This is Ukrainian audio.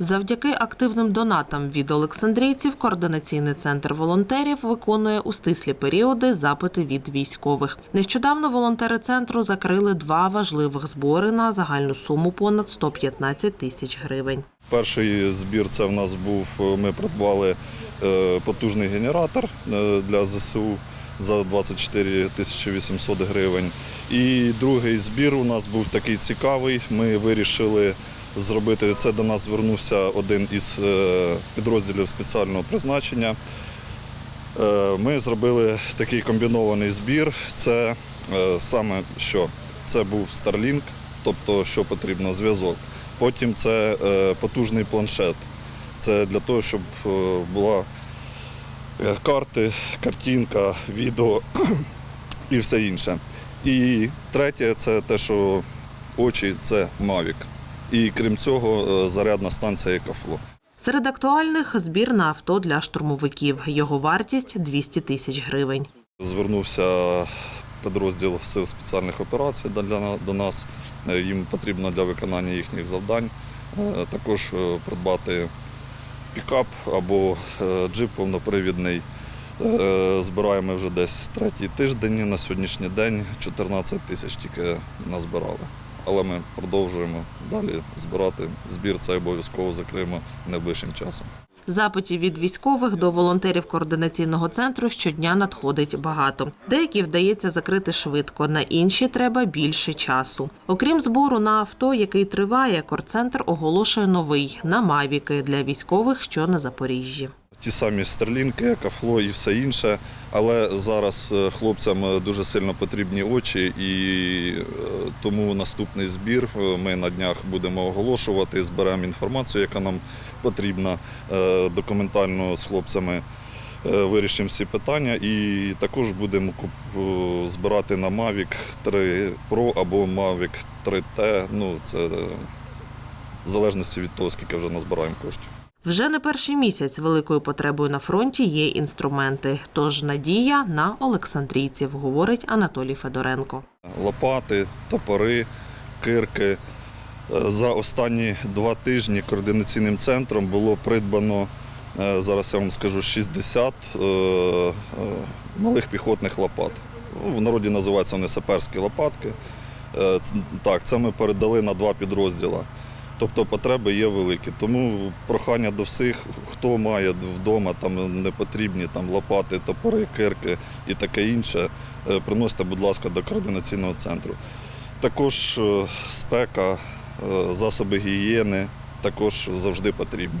Завдяки активним донатам від олександрійців координаційний центр волонтерів виконує у стислі періоди запити від військових. Нещодавно волонтери центру закрили два важливих збори на загальну суму понад 115 тисяч гривень. Перший збір це в нас був. Ми придбали е, потужний генератор е, для ЗСУ за 24 тисячі 800 гривень. І другий збір у нас був такий цікавий. Ми вирішили зробити це. До нас звернувся один із е, підрозділів спеціального призначення. Е, Ми зробили такий комбінований збір. Це е, саме що? Це був Starlink, тобто що потрібно, зв'язок. Потім це потужний планшет. Це для того, щоб була карти, картинка, відео і все інше. І третє це те, що очі це Mavic. І крім цього, е, зарядна станція Екафло. Серед актуальних збір на авто для штурмовиків. Його вартість 200 тисяч гривень. Звернувся підрозділ сил спеціальних операцій до- нас. Е, Їм потрібно для виконання їхніх завдань е, також придбати пікап або джип повнопривідний. Збираємо вже десь третій тиждень. На сьогоднішній день 14 тисяч тільки назбирали. Але ми продовжуємо далі збирати. Збір це обов'язково закриємо найближчим часом. Запитів від військових до волонтерів координаційного центру щодня надходить багато. Деякі вдається закрити швидко, на інші треба більше часу. Окрім збору на авто, який триває, корцентр оголошує новий на мавіки для військових, що на Запоріжжі. Ті самі стерлінки, кафло і все інше. Але зараз е, хлопцям е, дуже сильно потрібні очі, і е, тому наступний збір ми на днях будемо оголошувати, зберемо інформацію, яка нам потрібна документально з хлопцями. Вирішимо всі питання і також будемо збирати на Mavic 3 Pro або Mavic 3T. Ну, це в залежності від того, скільки вже назбираємо коштів. Вже не перший місяць великою потребою на фронті є інструменти. Тож надія на олександрійців, говорить Анатолій Федоренко. лопати, топори, кирки. Е, За останні два тижні координаційним центром було придбано, е, зараз я вам скажу, 60 е, малих піхотних лопат. Ну, В народі називаються вони саперські лопатки. Так, це ми передали на два підрозділа. Тобто потреби є великі. Тому прохання до всіх, хто має вдома там непотрібні там, лопати, топори, кирки і таке інше, е, приносите, будь ласка, до координаційного центру. Також е, спека, е, засоби гігієни також завжди потрібні.